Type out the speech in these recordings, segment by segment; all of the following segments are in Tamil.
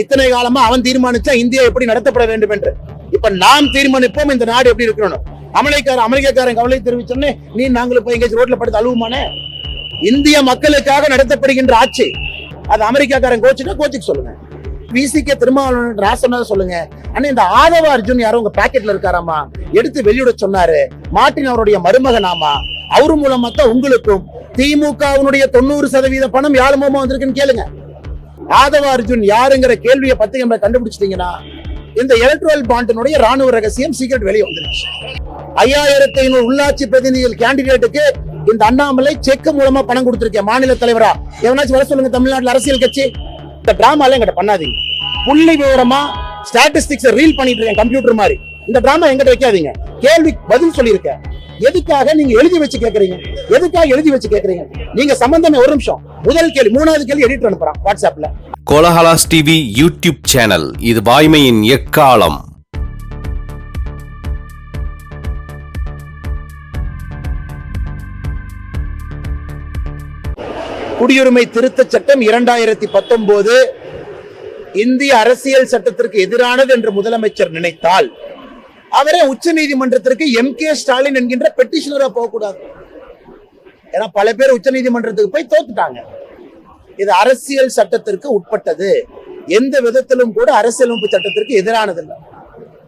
இத்தனை காலமா அவன் தீர்மானிச்சா இந்தியா எப்படி நடத்தப்பட வேண்டும் என்று. இப்ப நாம் தீர்மானிப்போம் இந்த நாடு எப்படி இருக்கணும் அமெரிக்கார அமெரிக்காரன் கவலை தெரிவிச்சோன்னே நீ நாங்களும் போய் எங்கேயாச்சும் ரோட்ல படுத்து அழுவுமானே இந்திய மக்களுக்காக நடத்தப்படுகின்ற ஆட்சி. அது அமெரிக்காக்காரன் கோச்சுனா கோச்சுக்கு சொல்லுங்க. விசிகே திருமாவளவன் ராசனா சொல்லுங்க. ஆனா இந்த ஆதவ அர்ஜுன் யாரோ உங்க பாக்கெட்ல இருக்காராமா? எடுத்து வெளியிட சொன்னாரு. மாட்டின் அவருடைய மருமகனாமா? அவரு மூலமா தான் உங்களுக்கும் திமுகவினுடைய தொண்ணூறு சதவீத பணம் யார் மூலமா வந்திருக்குன்னு கேளுங்க. ஆதவ அர்ஜுன் யாருங்கிற கேள்வியை பத்தி நம்ம கண்டுபிடிச்சிட்டீங்கன்னா இந்த எலக்ட்ரல் பாண்டினுடைய ராணுவ ரகசியம் சீக்கிரம் வெளியே வந்துருச்சு. ஐயாயிரத்தி ஐநூறு உள்ளாட்சி பிரதிநிதிகள் கேண்டிடேட்டுக்கு இந்த அண்ணாமலை செக் மூலமா பணம் கொடுத்திருக்கேன். மாநில தலைவரா? எவனாச்சும் வர சொல்லுங்க தமிழ்நாட்டுல அரசியல் கட்சி. இந்த டிராமால எங்கிட்ட பண்ணாதீங்க. புள்ளி விவரமா ஸ்டாட்டிஸ்டிக்ஸ் ரீல் பண்ணிட்டு இருக்கேன் கம்ப்யூட்டர் மாதிரி. இந்த டிராமா எங்கிட்ட வைக்காதீங்க. கேள்வி பதில் சொல்லியிருக்கேன். எதுக்காக நீங்க எழுதி வச்சு கேக்குறீங்க? எதுக்காக எழுதி வச்சு கேக்குறீங்க? நீங்க சம்பந்தமே ஒரு நிமிஷம். முதல் கேள்வி மூணாவது கேள்வி எடிட்டர் அனுப்புறான் வாட்ஸ்அப்ல. Kolahalas TV YouTube channel. இது வாய்மையின் எக்காலம். குடியுரிமை திருத்தச் சட்டம் இரண்டாயிரத்தி பத்தொன்பது இந்திய அரசியல் சட்டத்திற்கு எதிரானது என்று முதலமைச்சர் நினைத்தால் அவரே உச்ச நீதிமன்றத்திற்கு எம் கே ஸ்டாலின் என்கின்ற பெட்டிஷனரா போகக்கூடாது. ஏன்னா பல பேர் உச்ச நீதிமன்றத்துக்கு போய் தோத்துட்டாங்க. இது அரசியல் சட்டத்திற்கு உட்பட்டது. எந்த விதத்திலும் கூட அரசியலமைப்பு சட்டத்திற்கு எதிரானது இல்லை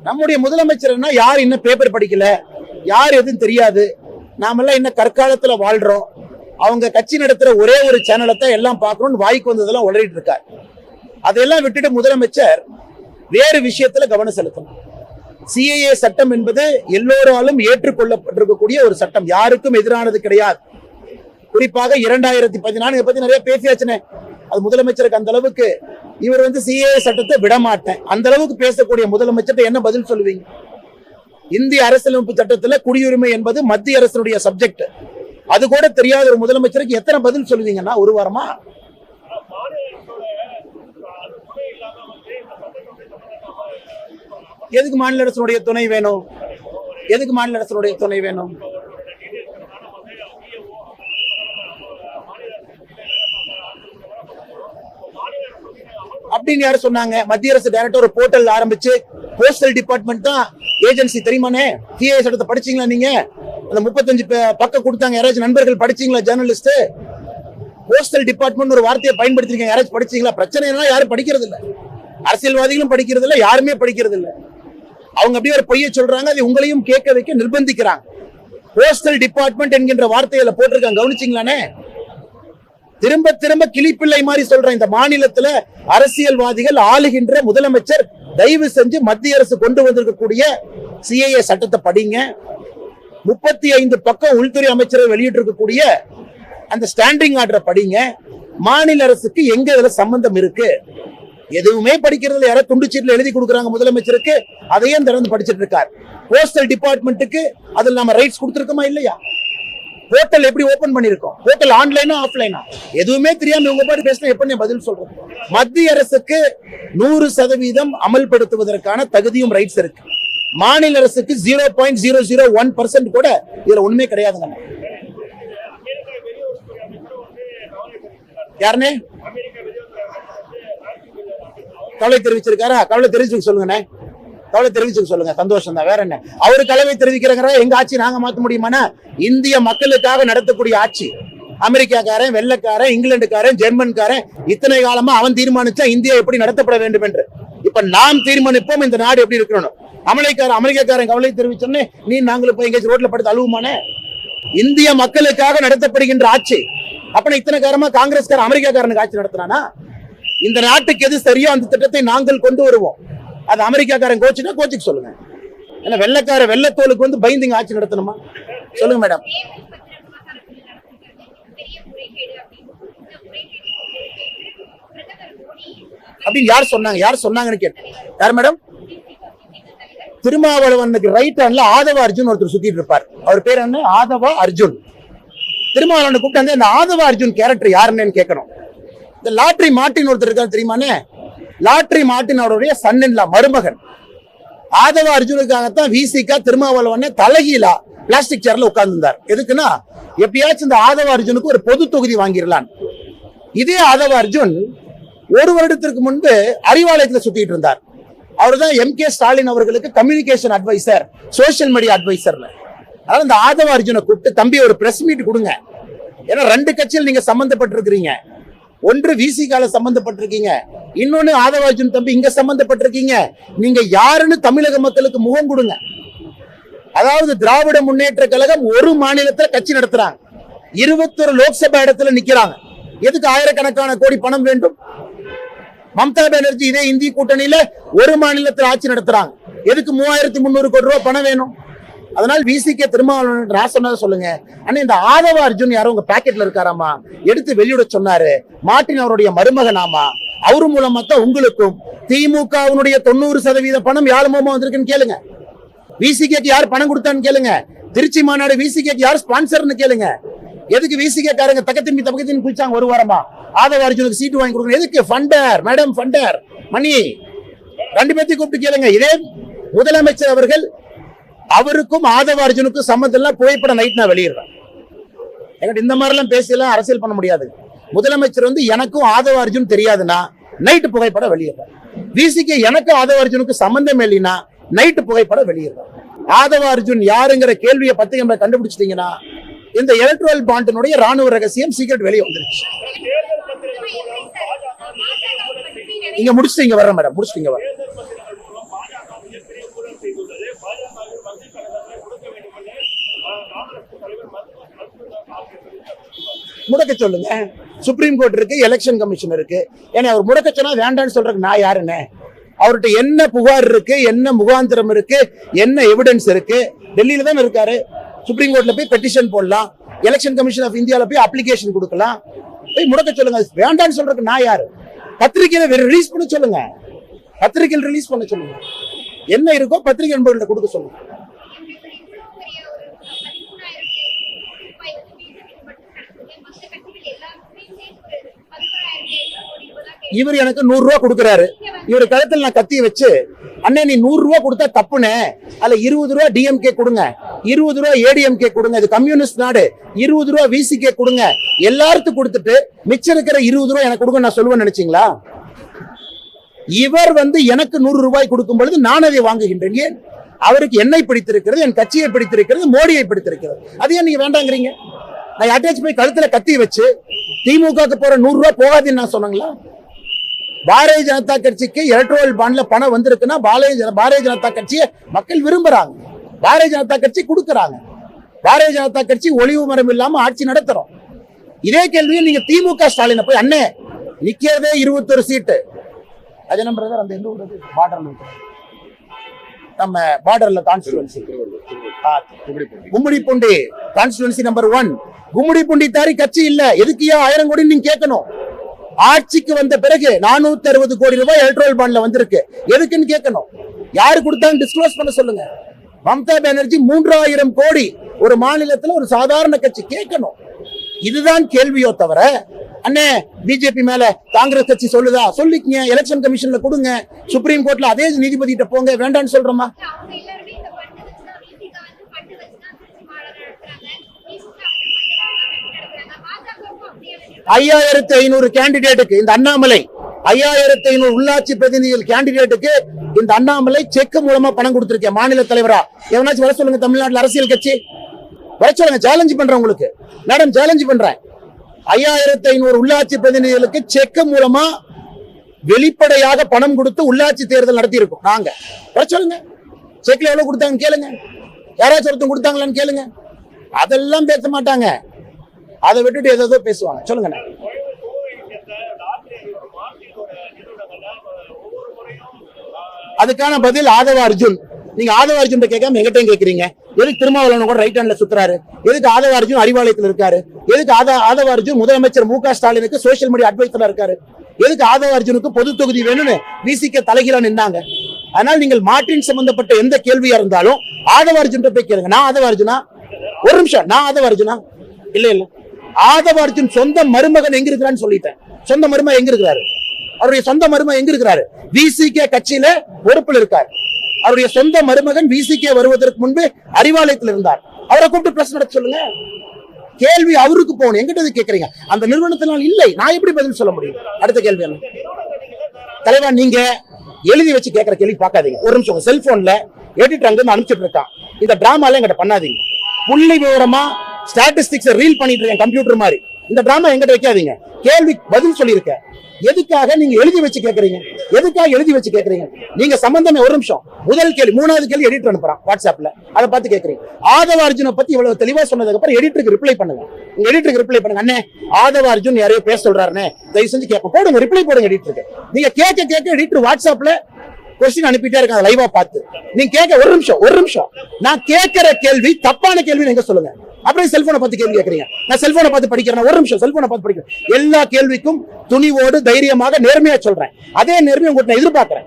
நம்முடைய முதலமைச்சர்னா யார் இன்னும் பேப்பர் படிக்கல? யார் எதுவும் தெரியாது. நாமெல்லாம் இன்னும் கற்காலத்துல வாழ்றோம். அவங்க கட்சி நடத்துற ஒரே ஒரு சேனலை தான் எல்லாம் பார்க்கணும்னு வாய்க்கு வந்ததெல்லாம் உளறிட்டு இருக்கார். அதையெல்லாம் விட்டுட்டு முதலமைச்சர் வேறு விஷயத்துல கவனம் செலுத்தணும். சிஏஏ சட்டம் என்பது எல்லோராலும் ஏற்றுக்கொள்ளப்பட்டிருக்கக்கூடிய ஒரு சட்டம். யாருக்கும் எதிரானது கிடையாது. குறிப்பாக இரண்டாயிரத்தி பதினாலு இதை பத்தி நிறைய பேசியாச்சுனே. அது முதலமைச்சருக்கு அந்த அளவுக்கு இவர் வந்து சிஏஏ சட்டத்தை விட மாட்டேன் அந்த அளவுக்கு பேசக்கூடிய முதலமைச்சர்கிட்ட என்ன பதில் சொல்லுவீங்க? இந்திய அரசியலமைப்பு சட்டத்துல குடியுரிமை என்பது மத்திய அரசினுடைய சப்ஜெக்ட் அது கூட தெரியாத ஒரு முதலமைச்சருக்கு எத்தனை பதில் சொல்லுவீங்கன்னா ஒரு வாரமா? எதுக்கு மாநில அரசுடைய துணை வேணும்? எதுக்கு மாநில அரசனுடைய துணை வேணும்? அப்படின்னு யாரு சொன்னாங்க? மத்திய அரசு டைரக்டர் ஒரு போர்ட்டல் ஆரம்பிச்சு போஸ்டல் டிபார்ட்மெண்ட் தான் ஏஜென்சி தெரியுமானே டிஐ சட்டத்தை படிச்சீங்களா நீங்க? அந்த முப்பத்தஞ்சு பக்கம் கொடுத்தாங்க. யாராச்சும் நண்பர்கள் படிச்சீங்களா ஜேர்னலிஸ்ட் போஸ்டல் டிபார்ட்மெண்ட் ஒரு வார்த்தையை பயன்படுத்திருக்கீங்க. யாராச்சும் படிச்சீங்களா? பிரச்சனை எல்லாம் யாரும் படிக்கிறது இல்லை அரசியல்வாதிகளும் படிக்கிறது இல்லை யாருமே படிக்கிறது இல்லை அவங்க அப்படியே ஒரு பொய்யை சொல்றாங்க அதை உங்களையும் கேட்க வைக்க நிர்பந்திக்கிறாங்க. போஸ்டல் டிபார்ட்மெண்ட் என்கின்ற வார்த்தையில போட்டிருக்காங்க. கவனிச்சிங்களானே? திரும்ப திரும்ப கிளிப்பிள்ளை மாதிரி சொல்றேன் இந்த மாநிலத்துல அரசியல்வாதிகள் ஆளுகின்ற முதலமைச்சர் தயவு செஞ்சு மத்திய அரசு கொண்டு வந்திருக்கக்கூடிய சிஏஏ சட்டத்தை படிங்க. முப்பத்தி ஐந்து பக்கம் உள்துறை அமைச்சரை வெளியிட்டிருக்கக்கூடிய அந்த ஸ்டாண்டிங் ஆர்டரை படிங்க. மாநில அரசுக்கு எங்க இதுல சம்பந்தம் இருக்கு? எதுவுமே படிக்கிறதுல யாரோ துண்டு எழுதி கொடுக்குறாங்க முதலமைச்சருக்கு அதையும் திறந்து படிச்சிட்டு இருக்கார். போஸ்டல் டிபார்ட்மெண்ட்டுக்கு அதில் நம்ம ரைட்ஸ் கொடுத்துருக்கோமா இல்லையா? ஹோட்டல் எப்படி ஓபன் பண்ணிருக்கோம் ஹோட்டல் ஆன்லைனா ஆஃப்லைனா எதுவுமே தெரியாம உங்க பாட்டு பேசினா எப்படி நீ பதில் சொல்றோம் மத்திய அரசுக்கு நூறு சதவீதம் அமல்படுத்துவதற்கான தகுதியும் ரைட்ஸ் இருக்கு. மாநில அரசுக்கு zero point zero zero one percent கூட இதுல ஒண்ணுமே கிடையாதுங்க. யாருனே? கவலை தெரிவிச்சிருக்காரா? கவலை தெரிவிச்சுக்க சொல்லுங்கண்ணே. கவலை தெரிவிச்சுக்க சொல்லுங்க. சந்தோஷம் தான். வேற என்ன? அவரு கலவை தெரிவிக்கிறங்கிற எங்க ஆட்சி நாங்க மாத்த முடியுமானா இந்திய மக்களுக்காக நடத்தக்கூடிய ஆட்சி. அமெரிக்காக்காரன் வெள்ளக்காரன் இங்கிலாந்துக்காரன் ஜெர்மன்காரன் இத்தனை காலமா அவன் தீர்மானிச்சா இந்தியா எப்படி நடத்தப்பட வேண்டும் என்று. இப்ப நாம் தீர்மானிப்போம். இந்த நாடு எப்படி இருக்கணும்? அமெரிக்காரன் அமெரிக்காக்காரன் கவலை தெரிவிச்சோன்னே நீ நாங்களும் போய் எங்கேயாச்சும் ரோட்ல படுத்து அழுவுமானே இந்திய மக்களுக்காக நடத்தப்படுகின்ற ஆட்சி. அப்ப இத்தனை காலமா காங்கிரஸ்காரன் அமெரிக்காக்காரனுக்கு ஆட்சி நடத்தினானா இந்த நாட்டுக்கு எது சரியோ அந்த திட்டத்தை நாங்கள் கொண்டு வருவோம். அது அமெரிக்காக்காரன் கோச்சுனா கோச்சுக்கு சொல்லுங்க. ஏன்னா வெள்ளக்கார வெள்ளத்தோலுக்கு வந்து பயந்துங்க ஆட்சி நடத்தணுமா? சொல்லுங்க மேடம் அப்படின்னு யார் சொன்னாங்க? யார் சொன்னாங்கன்னு கேட்டேன். யார் மேடம் திருமாவளவனுக்கு ரைட் ஹேண்ட்ல ஆதவ அர்ஜுன் ஒருத்தர் சுத்திட்டு இருப்பார். அவர் பேர் என்ன? ஆதவ அர்ஜுன். திருமாவளவனை கூப்பிட்டு அந்த ஆதவ அர்ஜுன் கேரக்டர் யாருன்னு கேட்கணும். இந்த லாட்ரி மார்ட்டின் ஒருத்தர் இருக்காரு தெரியுமானே? லாட்ரி மார்ட்டின் அவருடைய சன்னின்லா மருமகன். ஆதவ அர்ஜுனுக்காகத்தான் விசிகா திருமாவளவன தலகீழா பிளாஸ்டிக் சேர்ல உட்கார்ந்துருந்தார். எதுக்குன்னா எப்பயாச்சும் இந்த ஆதவ அர்ஜுனுக்கு ஒரு பொது தொகுதி வாங்கிடலாம் இதே ஆதவ அர்ஜுன் ஒரு வருடத்திற்கு முன்பு அறிவாலயத்துல சுத்திட்டு இருந்தார். அவர் தான் எம் கே ஸ்டாலின் அவர்களுக்கு கம்யூனிகேஷன் அட்வைசர் சோசியல் மீடியா அட்வைசர்ல அதனால இந்த ஆதவ அர்ஜுனை கூப்பிட்டு தம்பி ஒரு பிரஸ் மீட் கொடுங்க. ஏன்னா ரெண்டு கட்சியில் நீங்க சம்பந்தப்பட்டிருக்கிறீங்க. ஒன்று விசிகால சம்பந்தப்பட்டிருக்கீங்க. இன்னொன்னு ஆதவ தம்பி இங்க சம்பந்தப்பட்டிருக்கீங்க. நீங்க யாருன்னு தமிழக மக்களுக்கு முகம் கொடுங்க. அதாவது திராவிட முன்னேற்ற கழகம் ஒரு மாநிலத்துல கட்சி நடத்துறாங்க. இருபத்தொரு லோக்சபா இடத்துல நிக்கிறாங்க. எதுக்கு ஆயிரக்கணக்கான கோடி பணம் வேண்டும்? மம்தா பானர்ஜி இதே இந்திய கூட்டணியில ஒரு மாநிலத்தில் ஆட்சி நடத்துறாங்க. எதுக்கு மூவாயிரத்தி முந்நூறு கோடி ரூபாய் பணம் வேணும்? அதனால் விசிகே திருமாவளவன் ராசனா சொல்லுங்க. அண்ணா இந்த ஆதவ அர்ஜுன் யாரும் உங்க பாக்கெட்ல இருக்காராமா? எடுத்து வெளியிட சொன்னாரு. மாட்டின் அவருடைய மருமகனாமா? அவரு மூலமா தான் உங்களுக்கும் திமுகவுடைய தொண்ணூறு சதவீத பணம் யார் மூலமா வந்திருக்குன்னு கேளுங்க. விசிகேக்கு யார் பணம் கொடுத்தான்னு கேளுங்க. திருச்சி மாநாடு விசிகேக்கு யார் ஸ்பான்சர்னு கேளுங்க. எதுக்கு விசிகேக்காரங்க தக்க திரும்பி தக்க திரும்பி குளிச்சாங்க ஒரு வாரமா? ஆதவ அர்ஜுனுக்கு சீட்டு வாங்கி கொடுக்கணும். எதுக்கு? ஃபண்டர் மேடம் ஃபண்டர் மணி ரெண்டு பேர்த்தையும் கூப்பிட்டு கேளுங்க. இதே முதலமைச்சர் அவர்கள் அவருக்கும் ஆதவ அர்ஜுனுக்கும் சம்மந்தம் எல்லாம் புகைப்படம் நைட் நான் வெளியிடுறேன். என்கிட்ட இந்த மாதிரிலாம் பேசியெல்லாம் அரசியல் பண்ண முடியாது. முதலமைச்சர் வந்து எனக்கும் ஆதவ அர்ஜுன் தெரியாதுன்னா நைட்டு புகைப்படம் வெளியிடுறேன். விசிக்கு எனக்கும் ஆதவ அர்ஜுனுக்கு சம்பந்தம் இல்லைன்னா நைட்டு புகைப்படம் வெளியிடுறேன். ஆதவ அர்ஜுன் யாருங்கிற கேள்வியை பத்தி கண்டுபிடிச்சிட்டீங்கன்னா இந்த எலக்ட்ரல் பாண்டினுடைய ராணுவ ரகசியம் சீக்கிரம் வெளியே வந்துருச்சு. இங்க முடிச்சுட்டு இங்க வர்றேன் மேடம் முடிச்சுட்டு இங்க வரேன் முடக்க சொல்லுங்க. சுப்ரீம் கோர்ட் இருக்கு எலெக்ஷன் கமிஷன் இருக்கு. ஏன்னா அவர் முடக்க சொன்னா வேண்டாம்னு சொல்றதுக்கு நான் யாருன்னு அவர்கிட்ட என்ன புகார் இருக்கு என்ன முகாந்திரம் இருக்கு என்ன எவிடன்ஸ் இருக்கு டெல்லியில தான் இருக்காரு. சுப்ரீம் கோர்ட்ல போய் பெட்டிஷன் போடலாம் எலெக்ஷன் கமிஷன் ஆஃப் இந்தியாவில் போய் அப்ளிகேஷன் கொடுக்கலாம். போய் முடக்க சொல்லுங்க. வேண்டாம்னு சொல்றதுக்கு நான் யாரு? பத்திரிகையில ரிலீஸ் பண்ண சொல்லுங்க. பத்திரிகையில் ரிலீஸ் பண்ண சொல்லுங்க. என்ன இருக்கோ பத்திரிகை நண்பர்கள்ட்ட கொடுக்க சொல்லுங்க. இவர் எனக்கு நூறு ரூபா கொடுக்குறாரு. இவர் கழுத்தில் நான் கத்தி வச்சு அண்ணே நீ நூறு ரூபா கொடுத்தா தப்புனே அதுல இருபது ரூபா டிஎம்கே கொடுங்க. இருபது ரூபா ஏடிஎம்கே கொடுங்க. இது கம்யூனிஸ்ட் நாடு. இருபது ரூபா விசிகே கொடுங்க. எல்லாருக்கும் கொடுத்துட்டு மிச்சம் இருக்கிற இருபது ரூபா எனக்கு கொடுங்க நான் சொல்லுவேன் நினைச்சீங்களா? இவர் வந்து எனக்கு நூறு ரூபாய் கொடுக்கும் பொழுது நான் அதை வாங்குகின்றேன். ஏன்? அவருக்கு என்னை பிடித்திருக்கிறது என் கட்சியை பிடித்திருக்கிறது மோடியை பிடித்திருக்கிறது. அது ஏன் நீங்க வேண்டாங்கிறீங்க? நான் அட்டாச் போய் கழுத்துல கத்தி வச்சு திமுகவுக்கு போற நூறு ரூபாய் போகாதுன்னு நான் சொன்னாங்களா? பாரதிய ஜனதா கட்சிக்கு எலக்ட்ரோல் பாண்ட்ல பணம் வந்திருக்குன்னா பாரதிய ஜன- பாரதிய ஜனதா கட்சியை மக்கள் விரும்புறாங்க. பாரதிய ஜனதா கட்சி கொடுக்கறாங்க. பாரதிய ஜனதா கட்சி ஒளிவு மரம் இல்லாம ஆட்சி நடத்துறோம். இதே கேள்வியில் நீங்க திமுக ஸ்டாலினை போய் அண்ணே நிக்கிறதே இருபத்தொரு சீட்டு. அஜனம் பிரதர் அந்த எந்த ஊர் பார்டர்ல நம்ம பார்டர்ல constituency Gummidipoondi. Constituency number one Gummidipoondi தாரி கட்சி இல்ல. எதுக்கியா ஆயிரம் கோடி நீங்க கேட்கணும்? ஆட்சிக்கு வந்த பிறகு நானூத்தி அறுபது கோடி ரூபாய் எலக்ட்ரல் பாண்ட்ல வந்திருக்கு. எதுக்குன்னு கேட்கணும். யாரு கொடுத்தாலும் டிஸ்க்ளோஸ் பண்ண சொல்லுங்க. மம்தா பானர்ஜி மூன்றாயிரம் கோடி ஒரு மாநிலத்துல ஒரு சாதாரண கட்சி கேட்கணும். இதுதான் கேள்வியோ தவிர அண்ணே பிஜேபி மேல காங்கிரஸ் கட்சி சொல்லுதா? சொல்லிக்கங்க எலெக்ஷன் கமிஷன்ல கொடுங்க. சுப்ரீம் கோர்ட்ல அதே நீதிபதி கிட்ட போங்க வேண்டாம்னு சொல்றோமா அவங்க எல்லாருமே இந்த ஃபண்ட் வச்சுதான் விசிகா வந்து ஃபண்ட் வச்சுதான் திருச்சி மாநாடு நடத்துறாங்க திமுக வந்து ஃபண்ட் நடத்துறாங்க பாஜகவும் அப்படியே நடத்துறாங்க. ஐயாயிரத்தி ஐநூறு கேண்டிடேட்டுக்கு இந்த அண்ணாமலை ஐயாயிரத்தி ஐநூறு உள்ளாட்சி பிரதிநிதிகள் கேண்டிடேட்டுக்கு இந்த அண்ணாமலை செக் மூலமா பணம் கொடுத்திருக்கேன் மாநில தலைவரா? எவனாச்சும் வர சொல்லுங்க தமிழ்நாட்டில் அரசியல் கட்சி. வர சொல்லுங்க சேலஞ்ச் பண்றேன் உங்களுக்கு. மேடம் சேலஞ்ச் பண்றேன். ஐயாயிரத்தி ஐநூறு உள்ளாட்சி பிரதிநிதிகளுக்கு செக் மூலமா வெளிப்படையாக பணம் கொடுத்து உள்ளாட்சி தேர்தல் நடத்தி இருக்கோம் நாங்க. வர சொல்லுங்க. செக்ல எவ்வளவு கொடுத்தாங்கன்னு கேளுங்க. யாராச்சும் ஒருத்தன் கொடுத்தாங்களான்னு கேளுங்க. அதெல்லாம் பேச மாட்டாங்க. அதை விட்டுட்டு ஏதோ பேசுவாங்க. சொல்லுங்க அதுக்கான பதில் ஆதவ அர்ஜுன். நீங்க ஆதவ அர்ஜுன் கேட்காம எங்கிட்டையும் கேக்குறீங்க எதுக்கு திருமாவளவன் கூட ரைட் ஹேண்ட்ல சுத்துறாரு? எதுக்கு ஆதவ அர்ஜுன் அறிவாலயத்துல இருக்காரு? எதுக்கு ஆத ஆதவ அர்ஜுன் முதலமைச்சர் மு க ஸ்டாலினுக்கு சோசியல் மீடியா அட்வைசரா இருக்காரு? எதுக்கு ஆதவ அர்ஜுனுக்கு பொது தொகுதி வேணும்னு விசிக்க தலைகீழா நின்னாங்க? அதனால் நீங்கள் மாற்றின் சம்பந்தப்பட்ட எந்த கேள்வியா இருந்தாலும் ஆதவ அர்ஜுன் போய் கேளுங்க. நான் ஆதவ அர்ஜுனா? ஒரு நிமிஷம். நான் ஆதவ அர்ஜுனா? இல்ல இல்ல. ஆதவ அர்ஜுன் சொந்த மருமகன் எங்க இருக்கிறான்னு சொல்லிட்டேன். சொந்த மருமகன் எங்க இருக்கிறாரு? அவருடைய சொந்த மருமகன் எங்க இருக்கிறாரு? விசிகே கட்சியில பொறுப்பில் இருக்கார். அவருடைய சொந்த மருமகன் விசிகே வருவதற்கு முன்பு அறிவாலயத்தில் இருந்தார். அவரை கூப்பிட்டு பிரச்சனை நடத்த சொல்லுங்க. கேள்வி அவருக்கு போகணும். எங்கிட்ட கேட்கறீங்க கேக்குறீங்க? அந்த நிறுவனத்தினால் இல்லை. நான் எப்படி பதில் சொல்ல முடியும்? அடுத்த கேள்வி என்ன? தலைவா நீங்க எழுதி வச்சு கேட்கிற கேள்வி பார்க்காதீங்க. ஒரு நிமிஷம் செல்போன்ல எடிட்டர் அங்கிருந்து அனுப்பிச்சுட்டு அனுப்பிச்சிட்டு இருக்கான். இந்த டிராமால எங்கிட்ட பண்ணாதீங்க. புள்ளி விவரமா ஸ்டாட்டிஸ்டிக்ஸ் ரீல் பண்ணிட்டு இருக்கேன் கம்ப்யூட்டர் மாதிரி. இந்த டிராமா எங்கிட்ட வைக்காதீங்க. கேள்வி பதில் சொல்லியிருக்கேன் எதுக்காக நீங்க எழுதி வச்சு கேக்குறீங்க? எதுக்காக எழுதி வச்சு கேக்குறீங்க? நீங்க சம்பந்தமே ஒரு நிமிஷம். முதல் கேள்வி மூணாவது கேள்வி எடிட்டர் அனுப்புறான் வாட்ஸ்அப்ல அதை பார்த்து கேக்குறீங்க. ஆதவ அர்ஜுனை பத்தி இவ்வளவு தெளிவா சொன்னதுக்கு அப்புறம் எடிட்டருக்கு ரிப்ளை பண்ணுங்க. உங்க எடிட்டருக்கு ரிப்ளை பண்ணுங்க. அண்ணே ஆதவ அர்ஜுன் யாரையோ பேச சொல்றாருன்னு தயவு செஞ்சு கேட்போம். போடுங்க ரிப்ளை போடுங்க எடிட்டருக்கு நீங்க கேட்க கேட்க எடிட்டர் வாட்ஸ்அப்ல கொஸ்டின் அனுப்பிட்டே இருக்காங்க லைவா பார்த்து. நீங்க கேட்க ஒரு நிமிஷம் ஒரு நிமிஷம். நான் கேட்கிற கேள்வி தப்பான கேள்வி நீங்க சொல்லுங்க? அப்புறம் செல்போனை பார்த்து கேள்வி கேட்கறீங்க. நான் செல்போனை பார்த்து படிக்கிறேன் ஒரு நிமிஷம் செல்போனை பார்த்து படிக்கிறேன். எல்லா கேள்விக்கும் துணிவோடு தைரியமாக நேர்மையா சொல்றேன். அதே நேர்மையை உங்கள்கிட்ட நான் எதிர்பார்க்கிறேன்.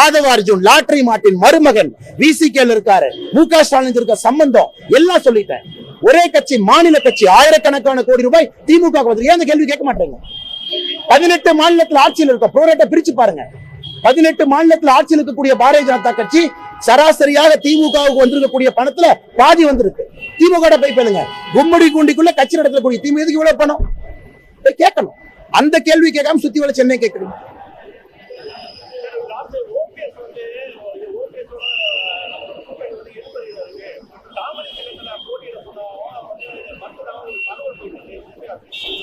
ஆதவ அர்ஜுன் லாட்டரி மாட்டின் மருமகன் விசிகேல இருக்காரு மு க ஸ்டாலின் இருக்க சம்பந்தம் எல்லாம் சொல்லிட்டேன். ஒரே கட்சி மாநில கட்சி ஆயிரக்கணக்கான கோடி ரூபாய் திமுக வந்து ஏன் அந்த கேள்வி கேட்க மாட்டேங்க? பதினெட்டு மாநிலத்தில் ஆட்சியில் இருக்க ப்ரோரேட்டை பிரிச்சு பாருங்க. பதினெட்டு மாநிலத்தில் ஆட்சியில் இருக்கக்கூடிய பாரதிய ஜனதா கட்சி சராசரியாக திமுகவுக்கு வந்திருக்கக்கூடிய பணத்துல பாதி வந்திருக்கு. திமுக போய் பேளுங்க. கும்மடி கூண்டிக்குள்ள கட்சி நடத்தக்கூடிய திமுக எதுக்கு இவ்வளவு பணம்? கேட்கணும். அந்த கேள்வி கேட்காம சுத்தி வள சென்னை கேட்கணும்.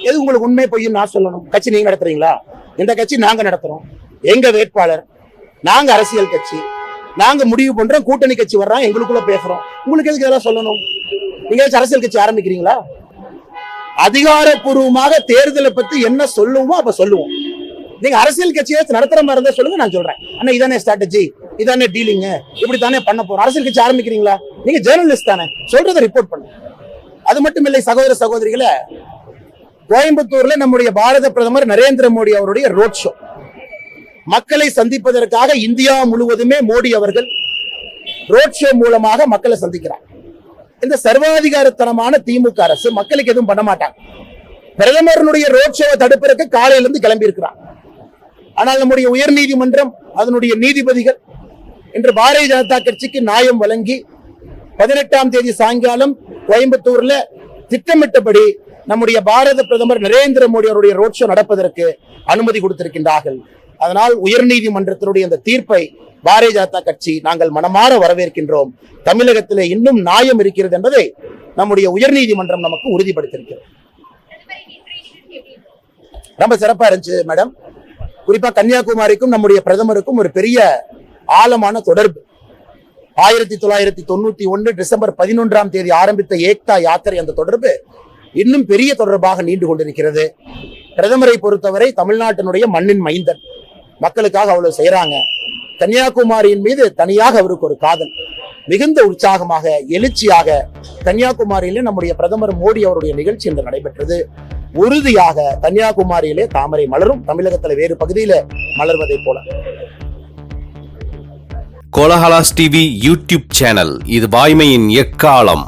எது உங்களுக்கு உண்மை பொய்யும் நான் சொல்லணும். கட்சி நீங்க நடத்துறீங்களா? இந்த கட்சி நாங்க நடத்துறோம். எங்க வேட்பாளர்? நாங்க அரசியல் கட்சி. நாங்க முடிவு பண்றோம் கூட்டணி கட்சி வர்றோம் எங்களுக்குள்ள பேசுறோம். உங்களுக்கு எதுக்கு இதெல்லாம் சொல்லணும்? நீங்க அரசியல் கட்சி ஆரம்பிக்கிறீங்களா? அதிகாரப்பூர்வமாக தேர்தலை பத்தி என்ன சொல்லுவோமோ அப்ப சொல்லுவோம். நீங்க அரசியல் கட்சியை நடத்துற மாதிரி இருந்தா சொல்லுங்க நான் சொல்றேன். அண்ணா இதானே ஸ்ட்ராட்டஜி இதானே டீலிங் இப்படி தானே பண்ண போறோம். அரசியல் கட்சி ஆரம்பிக்கிறீங்களா? நீங்க ஜேர்னலிஸ்ட் தானே. சொல்றதை ரிப்போர்ட் பண்ணுங்க அது மட்டும் இல்லை சகோதர சகோதரிகளை கோயம்புத்தூர்ல நம்முடைய பாரத பிரதமர் நரேந்திர மோடி அவருடைய ரோட் ஷோ மக்களை சந்திப்பதற்காக இந்தியா முழுவதுமே மோடி அவர்கள் ரோட் ஷோ மூலமாக மக்களை சந்திக்கிறார். இந்த சர்வாதிகாரத்தனமான திமுக அரசு மக்களுக்கு எதுவும் பண்ண மாட்டாங்க. பிரதமருடைய ரோட் ஷோவை தடுப்பதற்கு காலையில இருந்து கிளம்பி இருக்கிறார் ஆனால் நம்முடைய உயர் நீதிமன்றம் அதனுடைய நீதிபதிகள் இன்று பாரதிய ஜனதா கட்சிக்கு நியாயம் வழங்கி பதினெட்டாம் தேதி சாயங்காலம் கோயம்புத்தூர்ல திட்டமிட்டபடி நம்முடைய பாரத பிரதமர் நரேந்திர மோடி அவருடைய ரோட் ஷோ நடப்பதற்கு அனுமதி கொடுத்திருக்கின்றார்கள். அதனால் உயர்நீதிமன்றத்தினுடைய அந்த தீர்ப்பை பாரதிய ஜனதா கட்சி நாங்கள் மனமாற வரவேற்கின்றோம். தமிழகத்திலே இன்னும் நியாயம் இருக்கிறது என்பதை நம்முடைய உயர்நீதிமன்றம் நமக்கு உறுதிப்படுத்தியிருக்கிறது. ரொம்ப சிறப்பா இருந்துச்சு மேடம். குறிப்பா கன்னியாகுமரிக்கும் நம்முடைய பிரதமருக்கும் ஒரு பெரிய ஆழமான தொடர்பு. ஆயிரத்தி தொள்ளாயிரத்தி தொண்ணூத்தி ஒன்று டிசம்பர் பதினொன்றாம் தேதி ஆரம்பித்த ஏக்தா யாத்திரை அந்த தொடர்பு இன்னும் பெரிய தொடர்பாக நீண்டு கொண்டிருக்கிறது. பிரதமரை பொறுத்தவரை தமிழ்நாட்டினுடைய மண்ணின் மைந்தன். மக்களுக்காக அவ்வளவு செய்யறாங்க கன்னியாகுமரியின் மீது தனியாக அவருக்கு ஒரு காதல். மிகுந்த உற்சாகமாக எழுச்சியாக கன்னியாகுமரியிலே நம்முடைய பிரதமர் மோடி அவருடைய நிகழ்ச்சி இன்று நடைபெற்றது. உறுதியாக கன்னியாகுமரியிலே தாமரை மலரும் தமிழகத்துல வேறு பகுதியில மலர்வதைப் போல. கோலஹலாஸ் டிவி யூடியூப் சேனல் இது வாய்மையின் எக்காலம்.